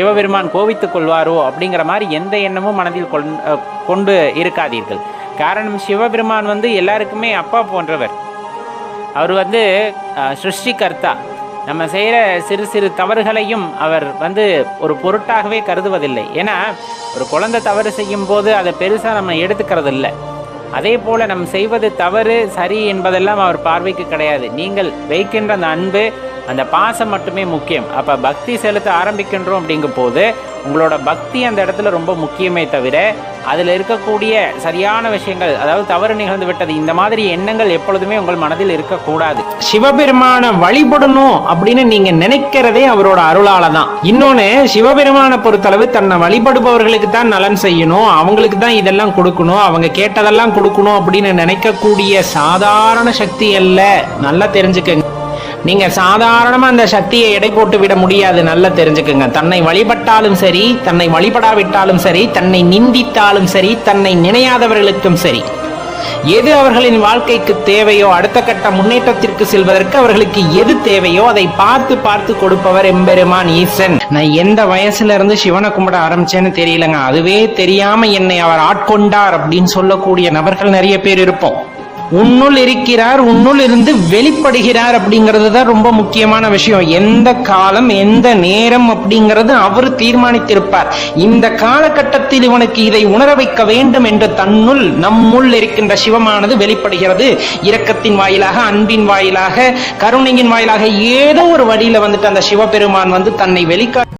சிவபெருமான் கோவித்துக் கொள்வாரோ அப்படிங்கிற மாதிரி எந்த எண்ணமும் மனதில் கொண் கொண்டு இருக்காதீர்கள். காரணம் சிவபெருமான் வந்து எல்லாருக்குமே அப்பா போன்றவர். அவர் வந்து சிருஷ்டிகர்த்தா. நம்ம செய்கிற சிறு சிறு தவறுகளையும் அவர் வந்து ஒரு பொருட்டாகவே கருதுவதில்லை. ஏன்னா ஒரு குழந்தை தவறு செய்யும் போது அதை பெருசாக நம்ம எடுத்துக்கிறது இல்லை அதே போல் நம் செய்வது தவறு சரி என்பதெல்லாம் அவர் பார்வைக்கு கிடையாது. நீங்கள் வைக்கின்ற அந்த அன்பு அந்த பாசம் மட்டுமே முக்கியம். அப்போ பக்தி செலுத்த ஆரம்பிக்கின்றோம் அப்படிங்கும் போது உங்களோட பக்தி அந்த இடத்துல ரொம்ப முக்கியமே தவிர அதில் இருக்கக்கூடிய சரியான விஷயங்கள் அதாவது தவறு நிகழ்ந்து விட்டது இந்த மாதிரி எண்ணங்கள் எப்பொழுதுமே உங்கள் மனதில் இருக்கக்கூடாது. சிவபெருமான வழிபடணும் அப்படின்னு நீங்க நினைக்கிறதே அவரோட அருளால தான் இன்னொன்னு சிவபெருமானை பொறுத்தளவு தன்னை வழிபடுபவர்களுக்கு தான் நலன் செய்யணும் அவங்களுக்கு தான் இதெல்லாம் கொடுக்கணும் அவங்க கேட்டதெல்லாம் கொடுக்கணும் அப்படின்னு நினைக்கக்கூடிய சாதாரண சக்தி அல்ல. நல்லா தெரிஞ்சுக்கங்க. நீங்க சாதாரணமா அந்த சக்தியை எடை போட்டு விட முடியாது நல்லா தெரிஞ்சுக்குங்க. தன்னை வழிபட்டாலும் சரி தன்னை வழிபடாவிட்டாலும் சரி தன்னை நிந்தித்தாலும் சரி தன்னை நினையாதவர்களுக்கும் சரி. எது அவர்களின் வாழ்க்கைக்கு தேவையோ அடுத்த கட்ட முன்னேற்றத்திற்கு செல்வதற்கு அவர்களுக்கு எது தேவையோ அதை பார்த்து பார்த்து கொடுப்பவர் எம்பெருமான் ஈசன். நான் எந்த வயசுல இருந்து சிவனை கும்பிட ஆரம்பிச்சேன்னு தெரியலங்க. அதுவே தெரியாம என்னை அவர் ஆட்கொண்டார் அப்படின்னு சொல்லக்கூடிய நபர்கள் நிறைய பேர் இருப்போம். உன்னுள் இருக்கிறார் உன்னுள் இருந்து வெளிப்படுகிறார் அப்படிங்கிறது தான் ரொம்ப முக்கியமான விஷயம். எந்த காலம் எந்த நேரம் அப்படிங்கிறது அவர் தீர்மானித்திருப்பார். இந்த காலகட்டத்தில் இவனுக்கு இதை உணர வைக்க வேண்டும் என்று தன்னுள் நம்முள் இருக்கின்ற சிவமானது வெளிப்படுகிறது. இரக்கத்தின் வாயிலாக அன்பின் வாயிலாக கருணையின் வாயிலாக ஏதோ ஒரு வழியில வந்துட்டு அந்த சிவபெருமான் வந்து தன்னை வெளிக்கா